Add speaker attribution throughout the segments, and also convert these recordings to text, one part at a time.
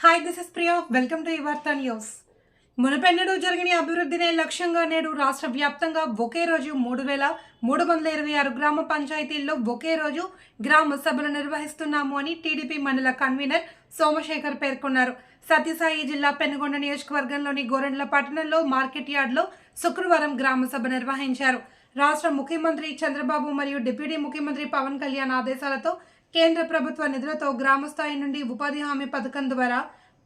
Speaker 1: Hi this is Priya welcome to Yuvartha news మునపెన్నడు జరిగిన అభివృద్ధినే లక్ష్యంగా నేడు రాష్ట్ర వ్యాప్తంగా ఒకే రోజు మూడు వేల మూడు వందల ఇరవై ఆరు గ్రామ పంచాయతీల్లో ఒకే రోజు గ్రామ సభలు నిర్వహిస్తున్నాము అని టీడీపీ మండల కన్వీనర్ సోమశేఖర్ పేర్కొన్నారు. సత్యసాయి జిల్లా పెనుగొండ నియోజకవర్గంలోని గోరెండ్ల పట్టణంలో మార్కెట్ యార్డ్లో శుక్రవారం గ్రామ సభ నిర్వహించారు. రాష్ట్ర ముఖ్యమంత్రి చంద్రబాబు మరియు డిప్యూటీ ముఖ్యమంత్రి పవన్ కళ్యాణ్ ఆదేశాలతో కేంద్ర ప్రభుత్వ నిధులతో గ్రామస్థాయి నుండి ఉపాధి హామీ పథకం ద్వారా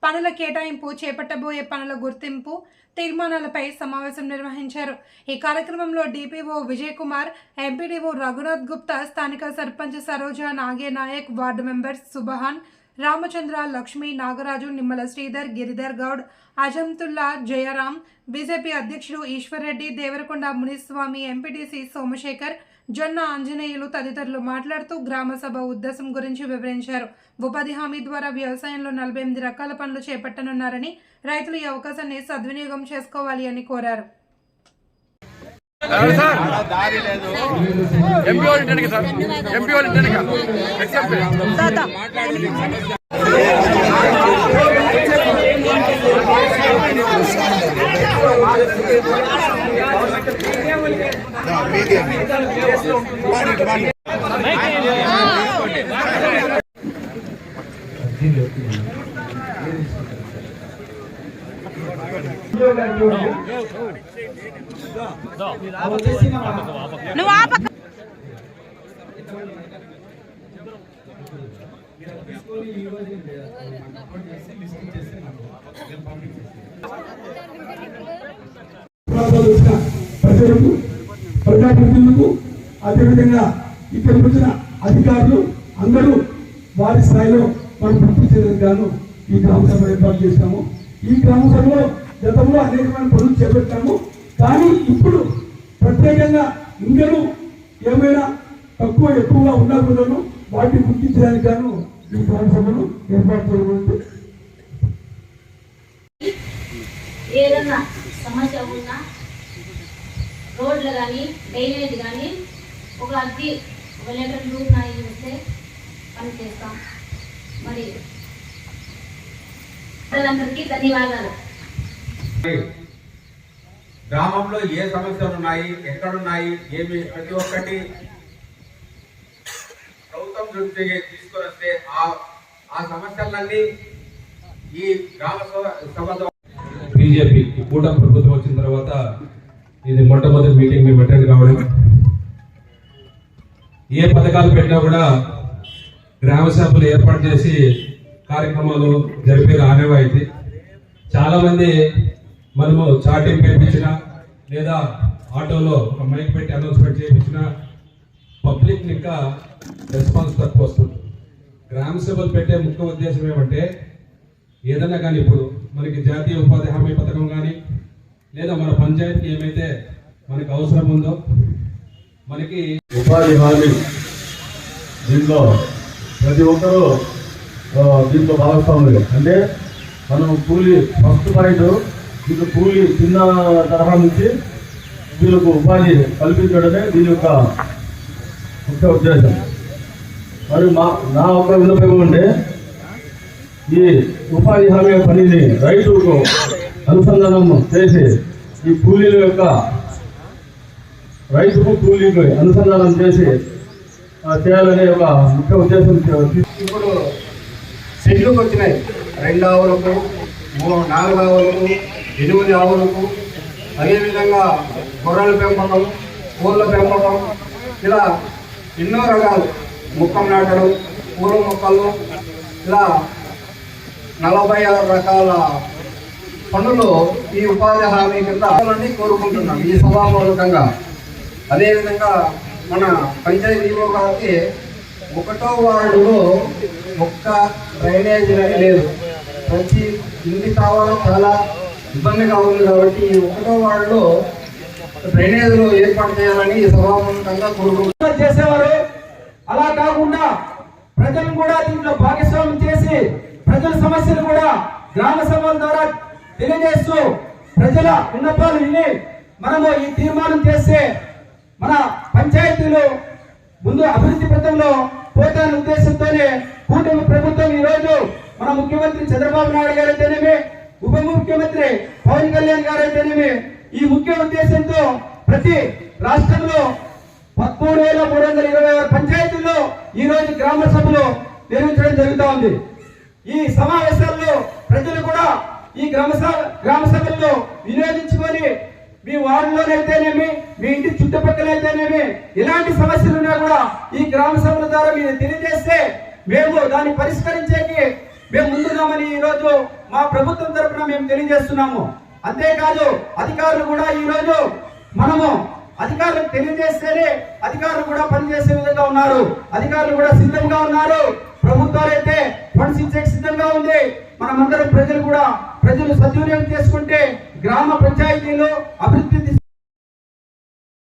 Speaker 1: పనుల కేటాయింపు చేపట్టబోయే పనుల గుర్తింపు తీర్మానాలపై సమావేశం నిర్వహించారు. ఈ కార్యక్రమంలో డిపిఓ విజయ్ కుమార్ ఎంపీడీఓ రఘునాథ్ గుప్తా స్థానిక sarpanch Saroja Nage Nayak ward members Subhan Ramachandra Lakshmi Nagaraju Nimmala Sridhar Giridhar Goud Azamthulla Jayaram BJP అధ్యక్షుడు ఈశ్వర్ రెడ్డి దేవరకొండ మునిస్వామి ఎంపీటీసీ సోమశేఖర్ జొన్న ఆంజనేయులు తదితరులు మాట్లాడుతూ గ్రామ సభ ఉద్దేశం గురించి వివరించారు. ఉపాధి హామీ ద్వారా వ్యవసాయంలో నలభై ఎనిమిది రకాల పనులు చేపట్టనున్నారని రైతులు ఈ అవకాశాన్ని సద్వినియోగం చేసుకోవాలి అని కోరారు.
Speaker 2: ఎంపీ వాళ్ళు ఇంటానికి సార్. ఎంపీ వాళ్ళు
Speaker 3: నువ్వు ఆ పక్క
Speaker 4: ప్రజలకు ప్రజాప్రతినిధులకు అదేవిధంగా ఇక్కడ వచ్చిన అధికారులు అందరూ వారి స్థాయిలో మనం గుర్తించేందుకు గాను ఈ గ్రామ సభ ఏర్పాటు చేశాము. ఈ గ్రామ సభలో గతంలో అనేకమైన పనులు చేపట్టాము. కానీ ఇప్పుడు ప్రత్యేకంగా ఇంకను ఏమైనా తక్కువ ఎక్కువగా ఉన్నా కూడాను వాటిని గుర్తించడానికి గాను ఈ గ్రామ సభను ఏర్పాటు చేయబడింది.
Speaker 5: ఏదన్నా సమస్య ఉన్నా రోడ్లు కానీ డ్రైనేజ్ కానీ ఒక అద్దె ఒక లీటర్ నూనె నాయి వస్తే పని చేస్తాం. మరి ప్రజలందరికీ ధన్యవాదాలు.
Speaker 6: గ్రామంలో ఏ సమస్యలు ఉన్నాయి ఎక్కడున్నాయి ఏమి ప్రతి ఒక్కటి ప్రభుత్వం దృష్టికి తీసుకొని వస్తే ఆ ఆ సమస్యలన్నీ ఈ గ్రామ సభ-
Speaker 7: బీజేపీ కూటమి ప్రభుత్వం వచ్చిన తర్వాత ఇది మొట్టమొదటి మీటింగ్ మేము అటెండ్ కావడం ఏ పథకాలు పెట్టినా కూడా గ్రామ సభలు ఏర్పాటు చేసి కార్యక్రమాలు జరిపే ఆనవాయితీ చాలామంది మనము చాటింగ్ పెట్టించిన లేదా ఆటోలో ఒక మైక్ పెట్టి అనౌన్స్మెంట్ చేయించిన పబ్లిక్ ఇంకా రెస్పాన్స్ తక్కువ వస్తుంది. గ్రామ సభలు పెట్టే ముఖ్య ఉద్దేశం ఏమంటే ఏదైనా కానీ ఇప్పుడు మనకి జాతీయ ఉపాధి హామీ పథకం లేదా మన పంచాయతీకి ఏమైతే మనకి అవసరం ఉందో మనకి
Speaker 8: ఉపాధి హామీ దీంట్లో ప్రతి ఒక్కరూ దీంట్లో భాగస్వాములు అంటే మనం కూలీ ఫస్ట్ పాయింట్ ఇది కూలీ చిన్న తరహా నుంచి వీళ్ళకు ఉపాధి కల్పించడమే దీని యొక్క ముఖ్య ఉద్దేశం. మరి మా నా ఒక విన్నపం ఉంటే ఈ ఉపాధి హామీ పనిని రైతులకు అనుసంధానం చేసి ఈ కూలీల యొక్క రైతుకు కూలీలు అనుసంధానం చేసి చేయాలనే ఒక ముఖ్య ఉద్దేశం
Speaker 9: ఇప్పుడు సెట్లకు వచ్చినాయి రెండు ఆవులకు నాలుగు ఆవులకు ఎనిమిది ఆవులకు అదేవిధంగా గొర్రెల పెంపకం కోళ్ళ పెంపకం ఇలా ఎన్నో రకాలు. ముక్కం నాటడం పూల మొక్కలు ఇలా నలభై ఆరు రకాల పనులు ఈ ఉపాధి హామీ కింద కోరుకుంటున్నాం. ఈ సభామూలకంగా అదేవిధంగా మన పంచాయతీలో గారికి ఒకటో వార్డులో ఒక్క డ్రైనేజ్ లేదు. ప్రతి ఇంటి కావాలో చాలా ఇబ్బందిగా ఉంది కాబట్టి ఈ ఒకటో వార్డులో డ్రైనేజ్లు ఏర్పాటు చేయాలని ఈ సభామూలకంగా కోరుకుంటున్నాం.
Speaker 4: చేసేవారు. అలా కాకుండా ప్రజలను కూడా దీంట్లో భాగస్వామ్యం చేసి ప్రజల సమస్యలు కూడా గ్రామ సభల ద్వారా తెలియజేస్తూ ప్రజల విన్నపాలు విని మనము ఈ తీర్మానం చేస్తే మన పంచాయతీలు ముందు అభివృద్ధి పథంలో పోతాన ఉద్దేశంతోనే కూటమి ప్రభుత్వం ఈ రోజు మన ముఖ్యమంత్రి చంద్రబాబు నాయుడు గారు అయితేనేమి ఉప ముఖ్యమంత్రి పవన్ కళ్యాణ్ గారు అయితేనేమి ఈ ముఖ్య ఉద్దేశంతో ప్రతి రాష్ట్రంలో పదమూడు వేల మూడు వందల ఇరవై ఆరు పంచాయతీల్లో ఈ రోజు గ్రామ సభలు నిర్వహించడం జరుగుతూ ఉంది. ఈ సమావేశాల్లో ప్రజలు కూడా ఈ గ్రామ గ్రామ సభల్లో వినియోగించుకొని మీ వార్డులోనైతేనేమి మీ ఇంటి చుట్టుపక్కలైతేనేమి ఎలాంటి సమస్యలు ఉన్నా కూడా ఈ గ్రామ సభల ద్వారా మీరు తెలియజేస్తే మేము దాన్ని పరిష్కరించేకి మేము ముందున్నామని ఈ మా ప్రభుత్వం తరపున మేము తెలియజేస్తున్నాము. అంతేకాదు అధికారులు కూడా ఈ రోజు మనము అధికారులకు తెలియజేస్తేనే అధికారులు కూడా పనిచేసే విధంగా ఉన్నారు. అధికారులు కూడా సిద్ధంగా ఉన్నారు. ప్రభుత్వాలు అయితే ఫండ్స్ ఇచ్చే సిద్ధంగా ఉంది. మనమందరం ప్రజలు కూడా ప్రజలు సద్వినియోగం చేసుకుంటే గ్రామ పంచాయతీలో అభివృద్ధి